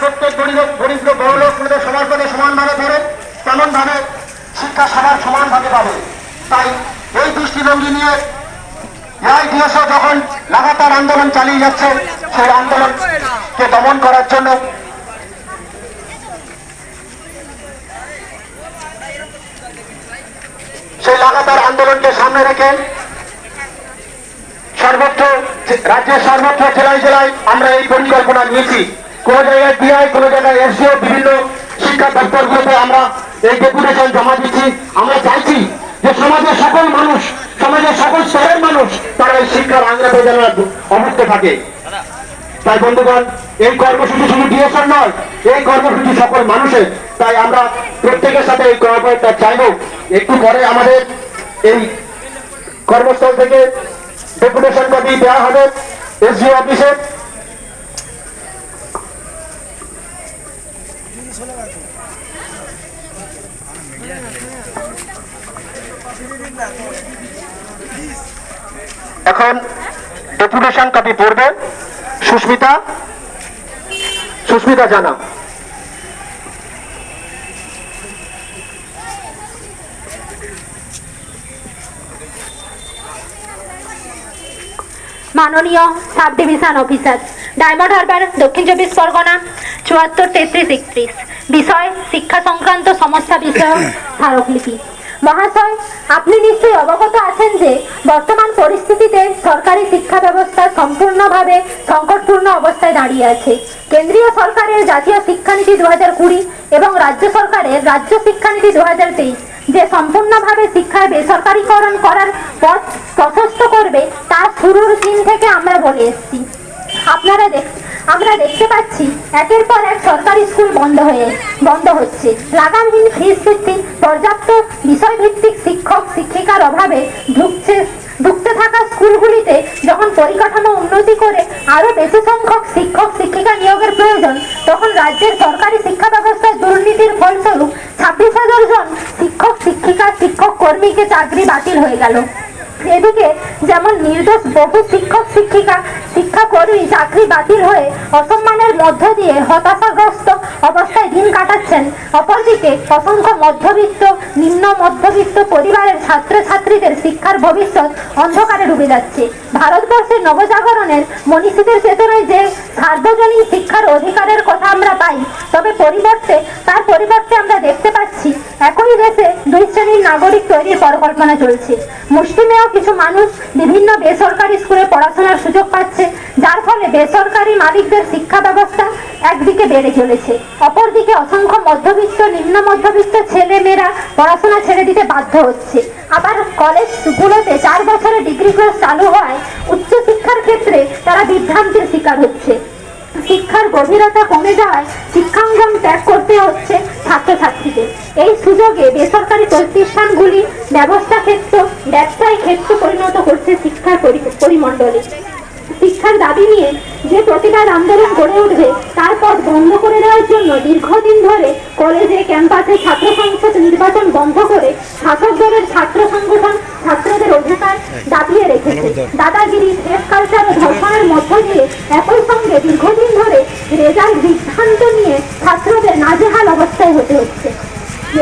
প্রত্যেক দরিদ্র দরিদ্র বড় লোক সবার পথে সমানভাবে ধরে, তেমনভাবে শিক্ষা সবার সমানভাবে পাবে। তাই এই দৃষ্টিভঙ্গি নিয়ে এআইডিএসও যখন লাগাতার আন্দোলন চালিয়ে যাচ্ছে, সেই আন্দোলনকে দমন করার জন্য সেই লাগাতার আন্দোলনকে সামনে রেখে সর্বত্র, রাজ্যের সর্বত্র, জেলায় জেলায় আমরা এই পরিকল্পনা নিয়েছি। কোন জায়গায় ডিআই কোন জায়গায় এসডিও বিভিন্ন শিক্ষা দপ্তরগুলোতে আমরা এই ডেপুটেশন জমা দিচ্ছি। আমরা চাইছি যে সমাজের সকল মানুষ, সমাজের সকল স্তরের মানুষ তারা এই শিক্ষার আঙ্গাতে যেন অমুক্ত থাকে। তাই বন্ধুগণ, এই কর্মসূচি শুধু ডিএসএন নয়, এই কর্মসূচি সকল মানুষের। তাই আমরা প্রত্যেকের সাথে এই কর্মটা চাইব, একটু পরে আমাদের এই কর্মস্থল থেকে ডেপুটেশন কপি দেওয়া হবে। এসডিও অফিসে এখন ডেপুটেশন কপি পড়বে। সুস্মিতা সুস্মিতা জানা মাননীয় sub division officer, Diamond Harbour, Dakshin Chobbish Pargana, চুয়াত্তর তেত্রিশ একত্রিশ। বিষয়, শিক্ষা সংক্রান্ত সমস্যা বিষয় স্মারকলিপি। মহাশয়, আপনি নিশ্চয়ই অবগত আছেন যে বর্তমান পরিস্থিতিতে সরকারি শিক্ষা ব্যবস্থা সম্পূর্ণভাবে সংকটপূর্ণ অবস্থায় দাঁড়িয়ে আছে। কেন্দ্রীয় সরকারের জাতীয় শিক্ষানীতি দু হাজার কুড়ি এবং রাজ্য সরকারের রাজ্য শিক্ষানীতি দু হাজার তেইশ যে সম্পূর্ণভাবে শিক্ষার বেসরকারীকরণ করার পথ প্রশস্ত করবে, তা শুরুর দিন থেকে আমরা বলে এসেছি। আপনারা দেখ, আমরা দেখতে পাচ্ছি একের পর এক সরকারি স্কুল বন্ধ হয়ে, বন্ধ হচ্ছে। লাগামহীন ফিস ভিত্তিক পর্যাপ্ত বিষয়ভিত্তিক শিক্ষক, শিক্ষিকার অভাবে ঢুকছে ঢুকতে থাকা স্কুলগুলিতে যখন পরিকাঠামো উন্নতি করে আরও বেশি সংখ্যক শিক্ষক, শিক্ষিকা নিয়োগের প্রয়োজন, তখন রাজ্যের সরকারি শিক্ষা ব্যবস্থায় দুর্নীতির ফলস্বরূপ ছাব্বিশ হাজার জন শিক্ষক, শিক্ষিকা, শিক্ষক কর্মীকে চাকরি বাতিল হয়ে গেল। এদিকে যেমন নির্দোষ বহু শিক্ষক, শিক্ষিকা, শিক্ষাকর্মী চাকরি বাতিল হয়ে অসম্মানের মধ্য দিয়ে হতাশাগ্রস্ত অবস্থায় দিন কাটাচ্ছেন অপরদিকে অসংখ্য মধ্যবিত্ত, নিম্ন মধ্যবিত্ত পরিবারের ছাত্রছাত্রীদের শিক্ষার ভবিষ্যৎ অন্ধকারে ডুবে যাচ্ছে। ভারতবর্ষের নবজাগরণের মনীষীদের চেতনায় যে সার্বজনীন শিক্ষার অধিকারের কথা আমরা পাই, তবে পরিবর্তে, তার পরিবর্তে আমরা দেখতে পাচ্ছি, একই দেশে দুই শ্রেণির নাগরিক তৈরির পরিকল্পনা চলছে। মুষ্টিমেয় কিছু মানুষ বিভিন্ন বেসরকারি স্কুলে পড়াশোনার সুযোগ পাচ্ছে, যার ফলে বেসরকারি মালিকদের শিক্ষা ব্যবস্থা একদিকে বেড়ে চলেছে। অপরদিকে অসংখ্য মধ্যবিত্ত, নিম্ন মধ্যবিত্ত ছেলে মেয়েরা পড়াশোনা ছেড়ে দিতে বাধ্য হচ্ছে। আবার কলেজগুলোতে চার বছরের ডিগ্রি কোর্স চালু হওয়ায় উচ্চশিক্ষার ক্ষেত্রে তারা বিভ্রান্তির শিকার হচ্ছে। শিক্ষার গভীরতা কমে যাওয়ায় শিক্ষাঙ্গন ত্যাগ করতে হচ্ছে ছাত্রছাত্রীদের। এই সুযোগে বেসরকারি প্রতিষ্ঠানগুলি ব্যবস্থা ক্ষেত্র ব্যবসায় ক্ষেত্র পরিণত করছে শিক্ষার পরিমণ্ডলে। শিক্ষার দাবি নিয়ে যে প্রতিবাদ আন্দোলন গড়ে উঠবে দীর্ঘদিন ধরে কলেজে ক্যাম্পাসে ছাত্র সংসদ নির্বাচন বন্ধ করে শাসক দলের ছাত্র সংগঠন ছাত্রদের অধিকার দাবিয়ে রেখেছে। দাদাগিরি ফেস কালচার ও ধর্ষণের মধ্য দিয়ে একই সঙ্গে দীর্ঘদিন ধরে রেজাল্ট বিভ্রান্ত নিয়ে ছাত্রদের নাজেহাল অবস্থায় হতে হচ্ছে।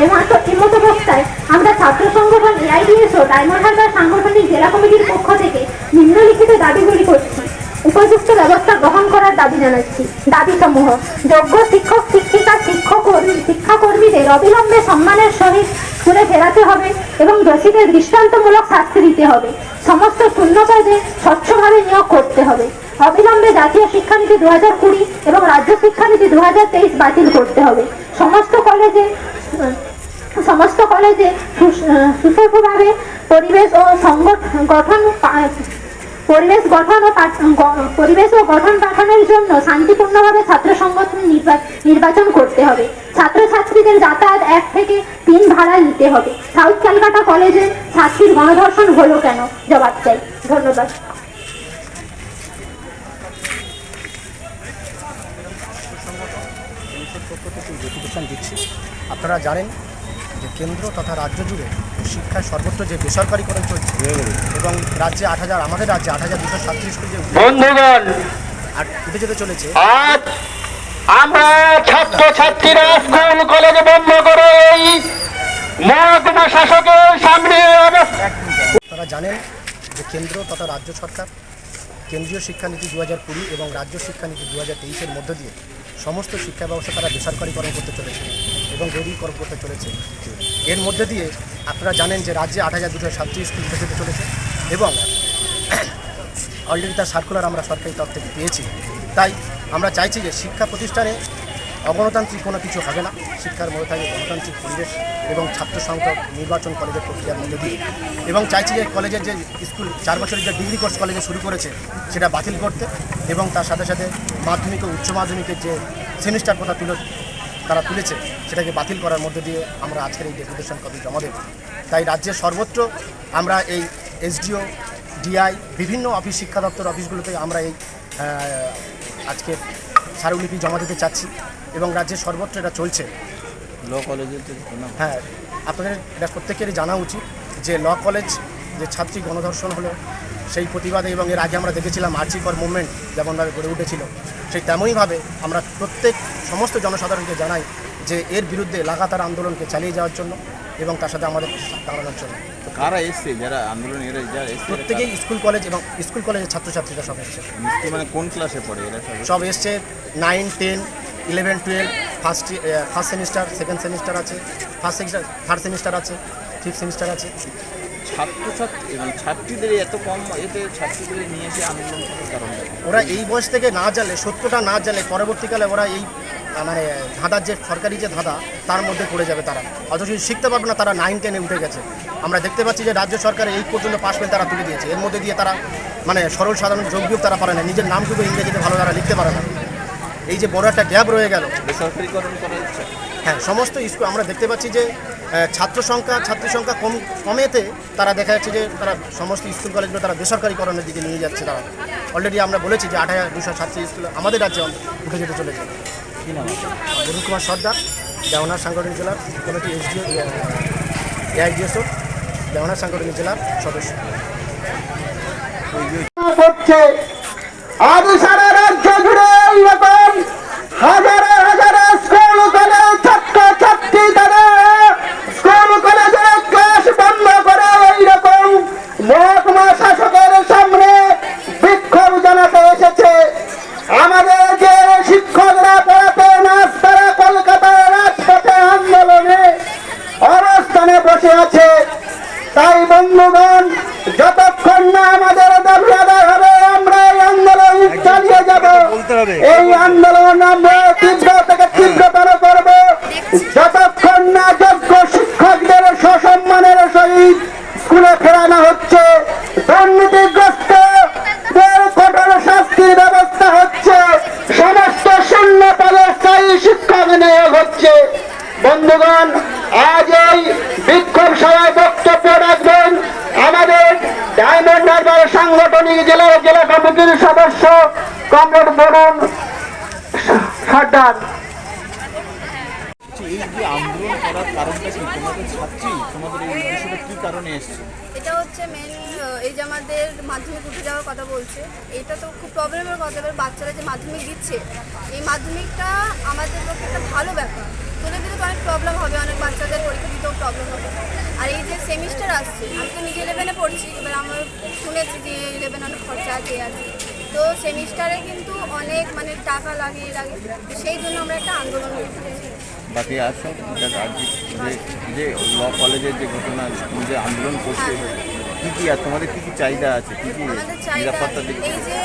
এমতো এমতো অবস্থায় আমরা ছাত্র সংগঠন এআইডিএস ও ডায়মন্ড সাংগঠনিক জেলা কমিটির পক্ষ থেকে নিম্নলিখিত দাবিগুলি করছি। উপযুক্ত ব্যবস্থা গ্রহণ করার দাবি জানাচ্ছি। দাবি সমূহ যোগ্য শিক্ষক, শিক্ষিকা শিক্ষক শিক্ষাকর্মীদের অবিলম্বে সম্মানের সহিত স্কুলে ফেরাতে হবে এবং দোষীদের দৃষ্টান্তমূলক শাস্তি দিতে হবে। সমস্ত শূন্য পদে স্বচ্ছভাবে নিয়োগ করতে হবে। অবিলম্বে জাতীয় শিক্ষানীতি দু হাজার কুড়ি এবং রাজ্য শিক্ষানীতি দু হাজার তেইশ বাতিল করতে হবে। সমস্ত কলেজে সমস্ত কলেজে সু- পরিবেশ ও সংগঠন গঠন পরিবেশ গঠন ও পরিবেশ ও গঠন পাঠানোর জন্য শান্তিপূর্ণভাবে ছাত্র সংগঠন নির্বা- নির্বাচন করতে হবে। ছাত্রছাত্রীদের যাতায়াত এক থেকে তিন ভাড়া নিতে হবে। সাউথ ক্যালকাটা কলেজের ছাত্রীর গণধর্ষণ হলো কেন? জবাব চাই। ধন্যবাদ পুলিশের পক্ষ থেকে ডেপুটেশন দিচ্ছি। আপনারা জানেন যে কেন্দ্র তথা রাজ্য জুড়ে শিক্ষার সর্বত্র যে বেসরকারিকরণ চলছে এবং রাজ্যে আট হাজার আমাদের রাজ্যে আট হাজার দুশো সাতত্রিশ যে বন্ধুগণ আর উঠে যেতে চলেছে আমরা ছাত্র ছাত্রীরা স্কুল কলেজ বন্ধ করে এই মহকুমা শাসকের সামনে আপনারা জানেন যে কেন্দ্র তথা রাজ্য সরকার কেন্দ্রীয় শিক্ষানীতি দু হাজার কুড়ি এবং রাজ্য শিক্ষানীতি দু হাজার তেইশের মধ্য দিয়ে সমস্ত শিক্ষা ব্যবস্থা তারা বেসরকারিকরণ করতে চলেছে এবং গৌরীকরণ করতে চলেছে। এর মধ্যে দিয়ে আপনারা জানেন যে রাজ্যে আট হাজার দুশো সাতটি স্কুল যেতে চলেছে এবং অলরেডি তার সার্কুলার আমরা সরকারি তরফ থেকে পেয়েছি। তাই আমরা চাইছি যে শিক্ষা প্রতিষ্ঠানে অগণতান্ত্রিক কোনো কিছু হবে না। শিক্ষার মধ্যে থাকবে গণতান্ত্রিক পরিবেশ এবং ছাত্র সংসদ নির্বাচন কলেজের প্রক্রিয়ার মধ্যে দিয়ে। এবং চাইছি যে কলেজের যে স্কুল, চার বছরের যে ডিগ্রি কোর্স কলেজে শুরু করেছে, সেটা বাতিল করতে এবং তার সাথে সাথে মাধ্যমিক ও উচ্চ মাধ্যমিকের যে সেমিস্টার কথা তুলে তারা তুলেছে, সেটাকে বাতিল করার মধ্যে দিয়ে আমরা আজকের এই ডেপুটেশন কপি জমা দেব। তাই রাজ্যের সর্বত্র আমরা এই এসডিও, ডিআই, বিভিন্ন অফিস শিক্ষা দপ্তর অফিসগুলোতে আমরা এই আজকে স্মারকলিপি জমা দিতে চাচ্ছি এবং রাজ্যের সর্বত্র এটা চলছে। ল কলেজের হ্যাঁ আপনাদের এটা প্রত্যেকেরই জানা উচিত যে ল কলেজ যে ছাত্রী গণধর্ষণ হলো সেই প্রতিবাদে এবং এর আগে আমরা দেখেছিলাম আর্চিকর মুভমেন্ট যেমনভাবে গড়ে উঠেছিল সেই তেমনইভাবে আমরা প্রত্যেক সমস্ত জনসাধারণকে জানাই যে এর বিরুদ্ধে লাগাতার আন্দোলনকে চালিয়ে যাওয়ার জন্য এবং তার সাথে আমাদের দাঁড়ানোর জন্য। কারা এসছে? যারা আন্দোলন এরা যারা প্রত্যেকেই স্কুল কলেজ এবং স্কুল কলেজের ছাত্রছাত্রীরা সব এসছে। মানে কোন ক্লাসে পড়ে? এরা সব এসছে nine ten eleven twelve first first semester second semester আছে ফার্স্ট সেমিস্টার থার্ড সেমিস্টার আছে ফিফথ সেমিস্টার আছে। ছাত্রছাত্রী এবং ছাত্রীদের এত কম এতে ছাত্রীদের নিয়ে এসে আন্দোলন কারণ ওরা এই বয়স থেকে না জানলে সত্যটা না জানলে পরবর্তীকালে ওরা এই মানে ধাঁধার যে সরকারি যে ধাঁধা তার মধ্যে পড়ে যাবে তারা। অথচ শিখতে পারবে না তারা নাইন টেনে উঠে গেছে। আমরা দেখতে পাচ্ছি যে রাজ্য সরকার এই পর্যন্ত পাশ পেয়ে তারা তুলে দিয়েছে। এর মধ্যে দিয়ে তারা মানে সরল সাধারণ যোগ্য তারা পারে না। নিজের নামটুকু ইংরেজিতে ভালো তারা লিখতে পারে না। এই যে বড় একটা গ্যাপ রয়ে গেল বেসরকারিকরণ করা হচ্ছে হ্যাঁ সমস্ত স্কুল আমরা দেখতে পাচ্ছি যে ছাত্র সংখ্যা ছাত্রী সংখ্যা কম কমেতে তারা দেখা যাচ্ছে যে তারা সমস্ত স্কুল কলেজগুলো তারা বেসরকারিকরণের দিকে নিয়ে যাচ্ছে তারা অলরেডি আমরা বলেছি যে আট হাজার দুশো ছাত্রী স্কুল আমাদের রাজ্যে উঠে যেতে চলেছে কি নাম? অরুণ কুমার সর্দার দেওয়ানার সাংগঠনিক জেলার কমিটি এসডিও এআইডিএসও দেওয়ানার সাংগঠনিক জেলার সদস্য করছে সারা রাজ্য জুড়ে হাজারে আজ এই বিক্ষোভ সভায় বক্তব্য রাখবেন আমাদের ডায়মন্ড হারবার সাংগঠনিক জেলার জেলা কমিটির সদস্য কমরেড বরুণ সর্দার। এই যে আন্দোলন করার কারণটা কি? তোমাদের ছাত্রী? তোমাদের এই উদ্দেশ্যটা কি কারণে এসছে? এটা হচ্ছে মেন এই যে আমাদের মাধ্যমিক উঠে যাওয়ার কথা বলছে এটা তো খুব প্রবলেমের কথা এবার বাচ্চারা যে মাধ্যমিক দিচ্ছে এই মাধ্যমিকটা আমাদের পক্ষে একটা ভালো ব্যাপার। তুলে দিলে তো অনেক প্রবলেম হবে অনেক বাচ্চাদের পরীক্ষা দিতেও প্রবলেম হবে। আর এই যে সেমিস্টার আসছে আমি তো নিজে ইলেভেনে পড়ছি এবার আমার শুনেছি যে ইলেভেন অনেক খরচা আছে আছে তো সেমিস্টারে কিন্তু অনেক মানে টাকা লাগে লাগে। সেই জন্য আমরা একটা আন্দোলন করছি বাকি আর সব যে যে ল কলেজের যে ঘটনা যে আন্দোলন করছে কি কি আর তোমাদের কি কি চাহিদা আছে কি কি নিরাপত্তা দিক এই যে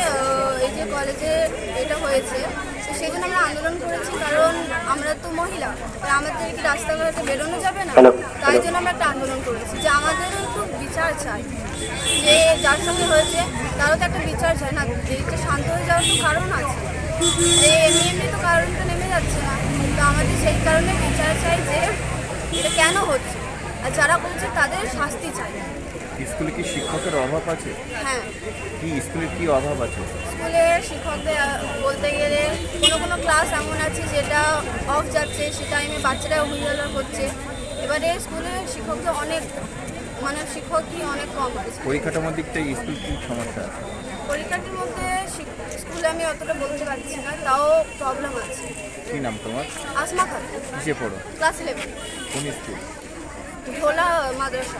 যে কলেজে এটা হয়েছে। তো সেই জন্য আমরা আন্দোলন করেছি কারণ আমরা তো মহিলা আমাদের কি রাস্তাঘাটে বেরোনো যাবে না? তাই জন্য আমরা একটা আন্দোলন করেছি যে আমাদেরও একটু বিচার চাই। যে যার সঙ্গে হয়েছে তারও তো একটা বিচার চাই না এইটা শান্ত হয়ে যাওয়ার তো কারণ আছে। যে এমনি এমনি তো কারণটা নেমে যাচ্ছে না। তো আমাদের সেই কারণে বিচার চাই যে এটা কেন হচ্ছে আর যারা বলছে তাদের শাস্তি চাই। স্কুলে কি শিক্ষকের অভাব আছে? হ্যাঁ। কি স্কুলে কি অভাব আছে? স্কুলে শিক্ষকদের বলতে গেলে কোনো কোনো ক্লাস এমন আছে যেটা অফ যাচ্ছে সে টাইমে বাচ্চারা হুইলার করছে। এবারে স্কুলে শিক্ষকদের অনেক মানে শিক্ষকই অনেক কম আছে। পরিকাঠামোর দিক থেকে স্কুল কি সমস্যা আছে? পরীক্ষাটির মধ্যে স্কুলে আমি অতটা বলতে পারছি না তাও প্রবলেম আছে। কি নাম তোমার? আসমা খাতুন কিসে পড়ো? ক্লাস ইলেভেন কোন স্কুল? ভোলা মাদ্রাসা।